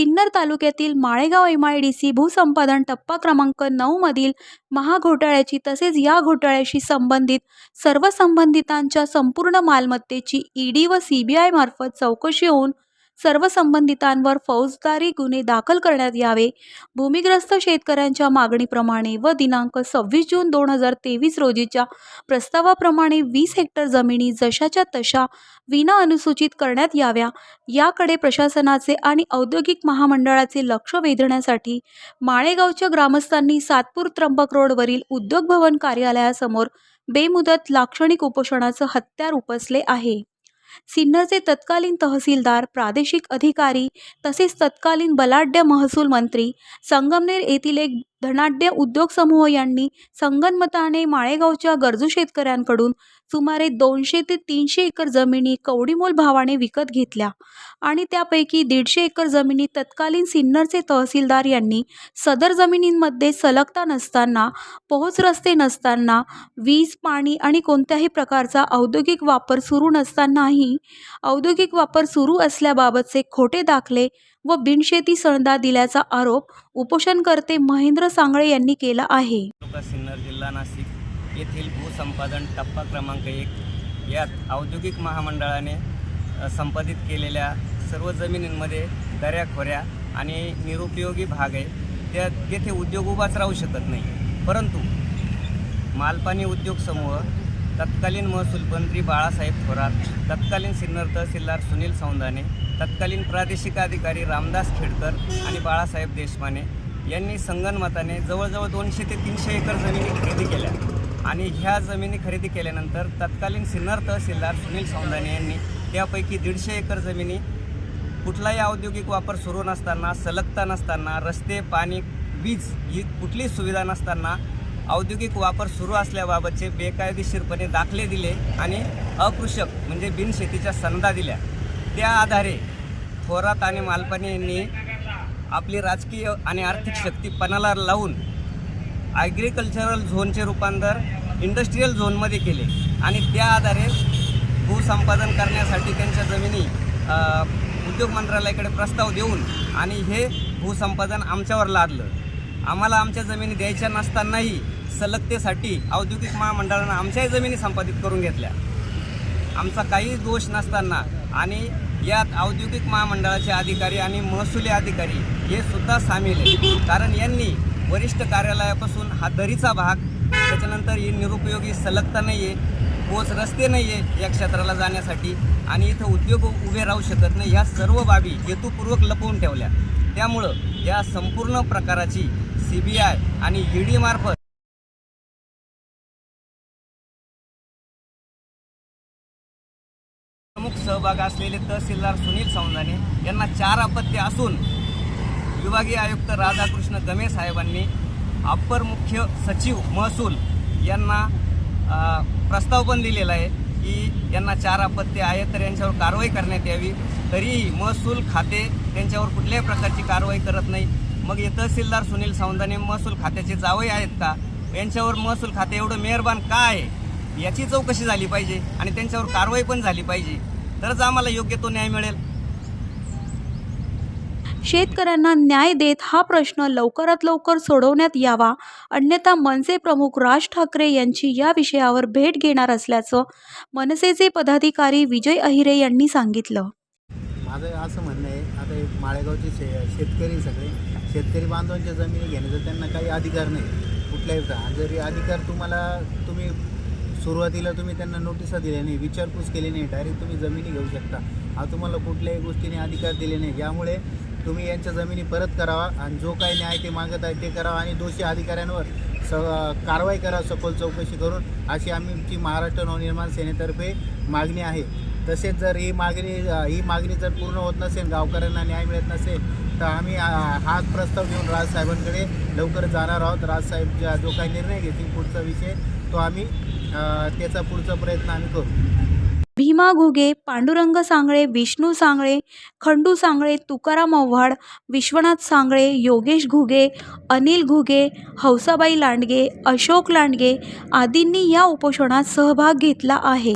सिन्नर तालुक्यातील Malegaon M I D C भूसंपादन टप्पा क्रमांक नऊमधील महाघोटाळ्याची तसेच या घोटाळ्याशी संबंधित सर्व संबंधितांच्या संपूर्ण मालमत्तेची ईडी व सी बी आयमार्फत चौकशी होऊन सर्व संबंधितांवर फौजदारी गुन्हे दाखल करण्यात यावे. भूमिग्रस्त शेतकऱ्यांच्या मागणीप्रमाणे व दिनांक सव्वीस जून दोन हजार तेवीस रोजीच्या प्रस्तावाप्रमाणे वीस हेक्टर जमिनी जशाच्या तशा विना अनुसूचित करण्यात याव्या. याकडे प्रशासनाचे आणि औद्योगिक महामंडळाचे लक्ष वेधण्यासाठी माळेगावच्या ग्रामस्थांनी सातपूर त्र्यंबक रोडवरील उद्योग भवन कार्यालयासमोर बेमुदत लाक्षणिक उपोषणाचं हत्यार उपसले आहे. सिन्नरचे तत्कालीन तहसीलदार प्रादेशिक अधिकारी तसेच तत्कालीन बलाढ्य महसूल मंत्री संगमनेर येथील एक धनाढ्य उद्योग समूह यांनी संगनमताने माळेगावच्या गरजू शेतकऱ्यांकडून सुमारे दोनशे ते तीनशे एकर जमिनी कवडीमोल भावाने विकत घेतल्या आणि त्यापैकी दीडशे एकर जमिनी तत्कालीन सिन्नरचे तहसीलदार यांनी सदर जमिनींमध्ये सलगता नसताना पोहोच रस्ते नसताना वीज पाणी आणि कोणत्याही प्रकारचा औद्योगिक वापर सुरू नसतानाही औद्योगिक वापर सुरू असल्याबाबतचे खोटे दाखले व बिनशेती सणदा दिल्याचा आरोप उपोषणकर्ते महेंद्र सांगळे यांनी केला आहे. सिन्नर जिल्हा नाशिक येथील भूसंपादन टप्पा क्रमांक एक यात औद्योगिक महामंडळाने संपादित केलेल्या सर्व जमिनींमध्ये दऱ्याखोऱ्या आणि निरुपयोगी भाग आहे. त्या तेथे उद्योग उभाच राहू शकत नाही. परंतु मालपाणी उद्योग समूह तत्कालीन महसूल मंत्री बाळासाहेब थोरात तत्कालीन सिन्नर तहसीलदार सुनील सौंदाने तत्कालीन प्रादेशिक अधिकारी रामदास खेडकर आणि बाळासाहेब देशमाने यांनी संगनमताने जवळजवळ दोनशे ते तीनशे एकर जमिनी खरेदी केल्या. आणि ह्या जमिनी खरेदी केल्यानंतर तत्कालीन सिन्नर तहसीलदार सुनील सौंदाने यांनी त्यापैकी दीडशे एकर जमिनी कुठलाही औद्योगिक वापर सुरू नसताना सलगता नसताना रस्ते पाणी वीज ही कुठलीही सुविधा नसताना औद्योगिक वापर सुरू असल्याबाबतचे बेकायदेशीरपणे दाखले दिले आणि अकृषक म्हणजे बिनशेतीच्या सनदा दिल्या. त्या आधारे थोरात आणि मालपानी यांनी आपली राजकीय आणि आर्थिक शक्ती पणाला लावून ॲग्रिकल्चरल झोनचे रूपांतर इंडस्ट्रीयल झोनमध्ये केले आणि त्या आधारे भूसंपादन करण्यासाठी त्यांच्या जमिनी उद्योग मंत्रालयाकडे प्रस्ताव देऊन आणि हे भूसंपादन आमच्यावर लादलं. आम्हाला आमच्या जमिनी द्यायच्या नसतानाही सलगतेसाठी औद्योगिक महामंडळानं आमच्याही जमिनी संपादित करून घेतल्या. आमचा काही दोष नसताना आणि यात औद्योगिक महामंडळाचे अधिकारी आणि महसुली अधिकारी हे सुद्धा सामील आहे कारण यांनी वरिष्ठ कार्यालयापासून हा दरीचा भाग त्याच्यानंतर ही निरुपयोगी सलगता नाही आहे पोच रस्ते नाही आहे या क्षेत्राला जाण्यासाठी आणि इथं उद्योग उभे राहू शकत नाही. ह्या सर्व बाबी हेतूपूर्वक लपवून ठेवल्या. त्यामुळं या संपूर्ण प्रकाराची सी बी आय आणि ई मार्फत प्रमुख सहभाग असलेले तहसीलदार सुनील सौंदाने यांना चार अपत्य असून विभागीय आयुक्त राधाकृष्ण गमे साहेबांनी अप्पर मुख्य सचिव महसूल यांना प्रस्ताव पण दिलेला आहे की यांना चार अपत्य आहेत तर यांच्यावर कारवाई करण्यात यावी. तरीही महसूल खाते त्यांच्यावर कुठल्याही प्रकारची कारवाई करत नाही. मग हे तहसीलदार सुनील सौंदाने महसूल खात्याचे जावई आहेत का? यांच्यावर महसूल खाते एवढं मेहरबान का आहे? याची चौकशी झाली पाहिजे आणि त्यांच्यावर कारवाई पण झाली पाहिजे. तरच आम्हाला योग्य तो न्याय मिळेल. शेतकऱ्यांना न्याय देत हा प्रश्न लवकरात लवकर सोडवण्यात यावा. अन्यथा मनसे प्रमुख राज ठाकरे यांची या विषयावर भेट घेणार असल्याचं मनसेचे पदाधिकारी विजय अहिरे यांनी सांगितलं. माझं असं म्हणणं आहे आता माळेगावचे शे शेतकरी सगळे शेतकरी बांधवांच्या जमिनी घेण्याचा त्यांना काही अधिकार नाही कुठल्याही प्रकार. जरी अधिकार तुम्हाला तुम्ही सुरुवातीला तुम्ही त्यांना नोटिसा दिल्या नाही विचारपूस केली नाही डायरेक्ट तुम्ही जमिनी घेऊ शकता. हा तुम्हाला कुठल्याही गोष्टीने अधिकार दिले नाही. यामुळे तुम्ही यांच्या जमिनी परत करावा आणि जो काही न्याय ते मागत आहे ते करावा आणि दोषी अधिकाऱ्यांवर स कारवाई करा सखोल चौकशी करून अशी आमची महाराष्ट्र नवनिर्माण सेनेतर्फे मागणी आहे. तसेच जर ही मागणी ही मागणी जर पूर्ण होत नसेल गावकऱ्यांना न्याय मिळत नसेल तर आम्ही आ, हाच प्रस्ताव घेऊन राजसाहेबांकडे लवकर जाणार आहोत. राजसाहेब ज्या जो काही निर्णय घेतील पुढचा विषय तो आम्ही त्याचा पुढचा प्रयत्न आम्ही करू. भीमा घुगे पांडुरंग सांगळे विष्णू सांगळे खंडू सांगळे तुकाराम आव्हाड विश्वनाथ सांगळे योगेश घुगे अनिल घुगे हौसाबाई लांडगे अशोक लांडगे आदींनी या उपोषणात सहभाग घेतला आहे.